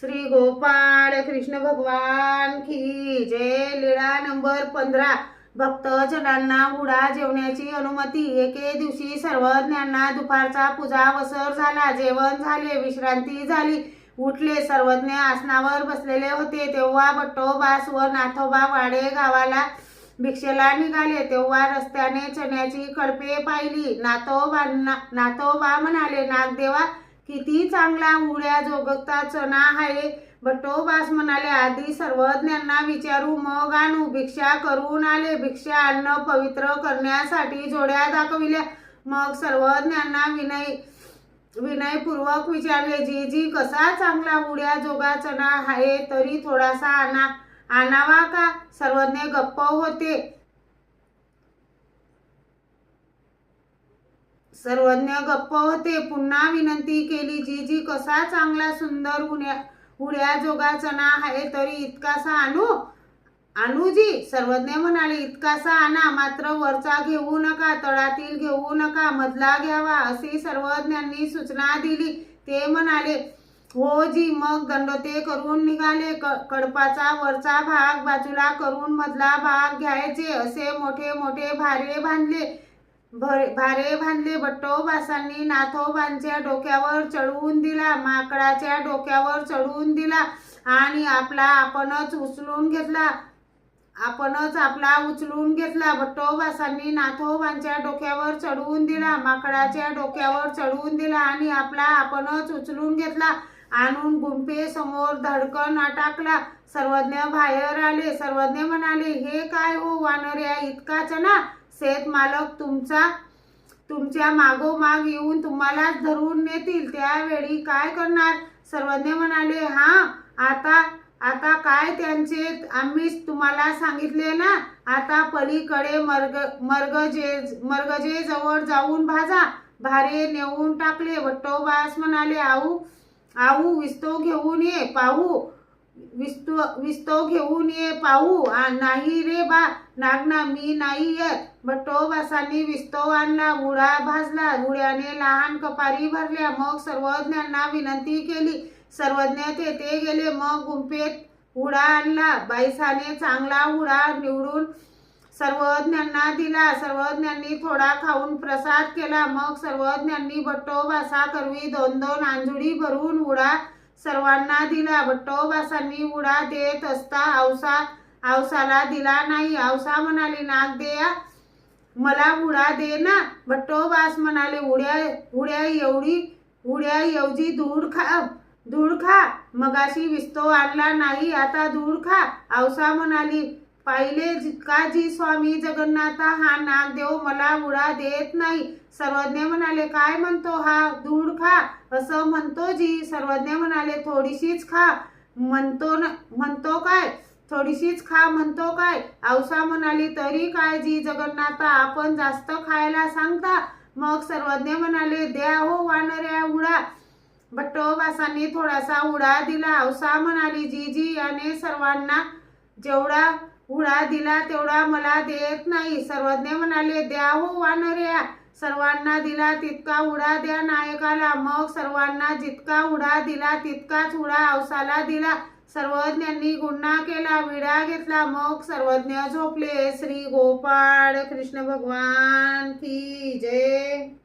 श्री गोपाळ कृष्ण भगवान की जय. लीळा नंबर पंधरा. भक्तजनांना उडा जेवण्याची अनुमती. एके दिवशी सर्वज्ञांना दुपारचा पूजा वसर झाला. जेवण झाले विश्रांती झाली. उठले सर्वज्ञ आसनावर बसलेले होते. तेव्हा बट्टोबास व नाथोबा वाडे गावाला भिक्षेला निघाले. तेव्हा रस्त्याने चण्याची कडपे पाहिली. नाथोबांना नाथोबा म्हणाले नागदेवा किती चांगला उड्या जोगता चणा आहे. भट्टोबास म्हणाले आधी सर्वज्ञांना विचारू मग आणू भिक्षा करून आले. भिक्षा अन्न पवित्र करण्यासाठी जोड्या दाखविल्या. मग सर्वज्ञांना विनय विनयपूर्वक विचारले जी जी कसा चांगला उड्या जोगा चणा आहे तरी थोडासा आणा आणावा का सर्वज्ञ गप्प होते. सर्वज्ञ गप्प होते. पुन्हा विनंती केली जी जी कसा चांगला सुंदर उड्या उड्या जोगा चणा आहे तरी इतकासा आणू? अनुजी सर्वज्ञ म्हणाले इतकासा आणा मात्र वरचा घेऊ नका तळातील घेऊ नका मधला घ्यावा अशी सर्वज्ञांनी सूचना दिली. ते म्हणाले हो जी मग दंडोते करून निघाले क- कडपाचा वरचा भाग बाजूला करून मधला भाग घ्यायचे असे मोठे मोठे भारे बांधले. भारे बांधले बट्टोबासांनी नाथोबांच्या डोक्यावर चढवून दिला माकडाच्या डोक्यावर चढवून दिला आणि आपला आपणच उचलून घेतला. आपणच आपला उचलून घेतला. भट्टोबासांनी नाथोबांच्या डोक्यावर चढवून दिला माकडाच्या डोक्यावर चढवून दिला आणि आपला आपणच उचलून घेतला. आणून गुंफे समोर धडकन टाकला सर्वज्ञ बाहेर आले. सर्वज्ञ म्हणाले हे काय हो वानर्या इतकाच ना शेत मालक तुमचा तुमच्या मागोमाग येऊन तुम्हालाच धरून नेतील. त्यावेळी काय करणार? सर्वज्ञ म्हणाले हा आता आता काय त्यांचे आम्हीच तुम्हाला सांगितले ना आता पलीकडे मर्ग मर्गजे मर्गजे जवळ जाऊन भाजा. भारे नेऊन टाकले. वट्टोबास म्हणाले आऊ आऊ विस्तो घेऊन ये पाहू विस्तो विस्तो घेऊन ये पाहू. नाही रे बा नागना मी नाही येत. भट्टोबासांनी विस्तो आणला गुळा भाजला गुळ्याने लहान कपारी भरल्या. मग सर्वज्ञांना विनंती केली. सर्वज्ञ तेथे गेले. मग गुंफेत हुडा आणला. बाईसाने चांगला हुडा निवडून सर्वज्ञांना दिला. सर्वज्ञांनी थोडा खाऊन प्रसाद केला. मग सर्वज्ञांनी भट्टोबासा करवी दोन दोन आंजुडी भरून हुडा सर्वांना दिला. भट्टोबासांनी उडा देत असता. औसा औसाला दिला नाही. औसा म्हणाले नाग देया मला उडा दे ना. भट्टोबास म्हणाले उड्या उड्या एवढी उड्या एवढी धूळ खा धूळ खा. मगाशी विस्तो आणला नाही आता धूळ खा. औसा म्हणाली पाहिले जितका जी स्वामी जगन्नाथा हा नागदेव मला उडा देत नाही. सर्वज्ञ म्हणाले काय म्हणतो हा? धूळ खा. असं म्हणतो जी. सर्वज्ञ म्हणाले थोडीशीच खा. म्हणतो ना म्हणतो काय? थोडीशीच खा म्हणतो काय? औसा म्हणाली तरी काय जी जगन्नाथा आपण जास्त खायला सांगता? मग सर्वज्ञ म्हणाले द्या हो वानऱ्या उडा. भट्टोबासांनी थोडासा उडा दिला. औसा म्हणाली जी जी याने सर्वांना जेवढा उडा दिला तेवढा मला देत नाही. सर्वज्ञ म्हणाले द्या हो वानर्या सर्वांना दिला तितका उडा द्या नायकाला. मग सर्वांना जितका उडा दिला तितकाच उडा अवसाला दिला. सर्वज्ञांनी गुन्हा केला विडा घेतला. मग सर्वज्ञ झोपले. श्री गोपाळ कृष्ण भगवान की जय.